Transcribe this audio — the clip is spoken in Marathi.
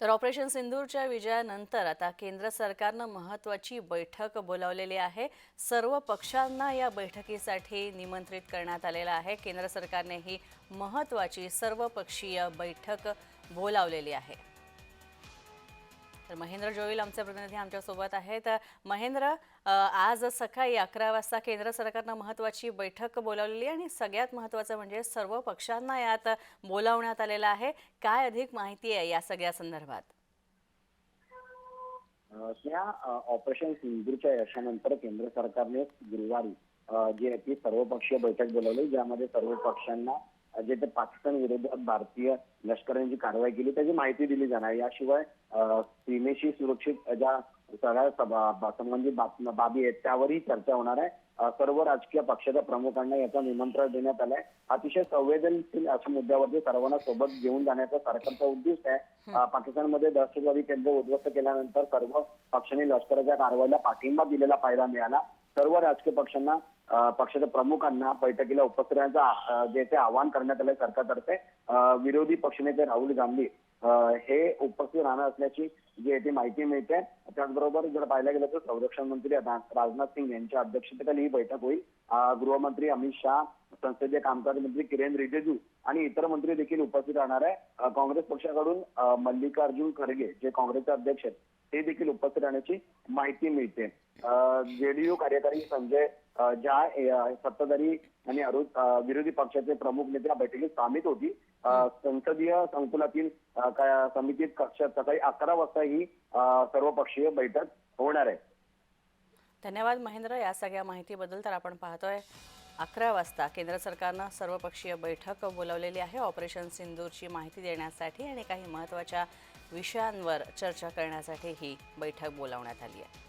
तर ऑपरेशन सिंदूरच्या विजयानंतर आता केंद्र सरकारनं महत्त्वाची बैठक बोलावलेली आहे. सर्व पक्षांना या बैठकीसाठी निमंत्रित करण्यात आलेलं आहे. केंद्र सरकारने ही महत्त्वाची सर्वपक्षीय बैठक बोलावलेली आहे. तर महेंद्र जोईल आमचे प्रतिनिधी आमच्यासोबत आहेत. महेंद्र आज सकाळी अकरा वाजता केंद्र सरकारनं महत्त्वाची बैठक बोलावलेली आणि सगळ्यात महत्त्वाचं म्हणजे सर्व पक्षांना यात बोलावण्यात आलेलं आहे. काय अधिक माहिती आहे या सगळ्या संदर्भात? त्या ऑपरेशन सिंधूच्या यशानंतर केंद्र सरकारने गुरुवारी जी आहे ती सर्वपक्षीय बैठक बोलावली ज्यामध्ये सर्व पक्षांना जे पाकिस्तान विरोधात भारतीय लष्कराने जी कारवाई केली त्याची माहिती दिली जाणार. याशिवाय सीमेशी सुरक्षित ज्या सगळ्या संबंधित बाबी आहेत त्यावरही चर्चा होणार आहे. सर्व राजकीय पक्षाच्या प्रमुखांना याचं निमंत्रण देण्यात आलंय. अतिशय संवेदनशील अशा मुद्द्यावरती सर्वांना सोबत घेऊन जाण्याचा सरकारचा उद्दिष्ट आहे. पाकिस्तानमध्ये दहशतवादी केंद्र उद्ध्वस्त केल्यानंतर सर्व पक्षांनी लष्कराच्या कारवाईला पाठिंबा दिलेला पाहायला मिळाला. सर्व राजकीय पक्षांना पक्षाच्या प्रमुखांना बैठकीला उपस्थित राहण्याचं जे ते आवाहन करण्यात आलंय सरकारतर्फे विरोधी पक्षनेते राहुल गांधी हे उपस्थित राहणार असल्याची जी येथे ती माहिती मिळते. त्याचबरोबर जर पाहायला गेलं तर संरक्षण मंत्री राजनाथ सिंग यांच्या अध्यक्षतेखाली ही बैठक होईल. गृहमंत्री अमित शहा संसदीय कामकाज मंत्री किरेन रिजिजू आणि इतर मंत्री देखील उपस्थित राहणार आहे. काँग्रेस पक्षाकडून मल्लिकार्जुन खरगे जे काँग्रेसचे अध्यक्ष आहेत ते देखील उपस्थित राहण्याची माहिती मिळते. जेडीयू कार्यकारी संजय अ, झा सत्ताधारी आणि विरोधी पक्षाचे प्रमुख नेते या बैठकीत सामील होती. संसदीय संकुलातील समितीत कक्षात सकाळी अकरा वाजता ही सर्वपक्षीय बैठक होणार आहे. धन्यवाद महेंद्र या सगळ्या माहितीबद्दल तर आपण पाहतोय. अकरा वाजता केंद्र सरकारनं सर्वपक्षीय बैठक बोलावलेली आहे. ऑपरेशन सिंदूरची माहिती देण्यासाठी आणि काही महत्त्वाच्या विषयांवर चर्चा करण्यासाठी ही बैठक बोलावण्यात आली आहे.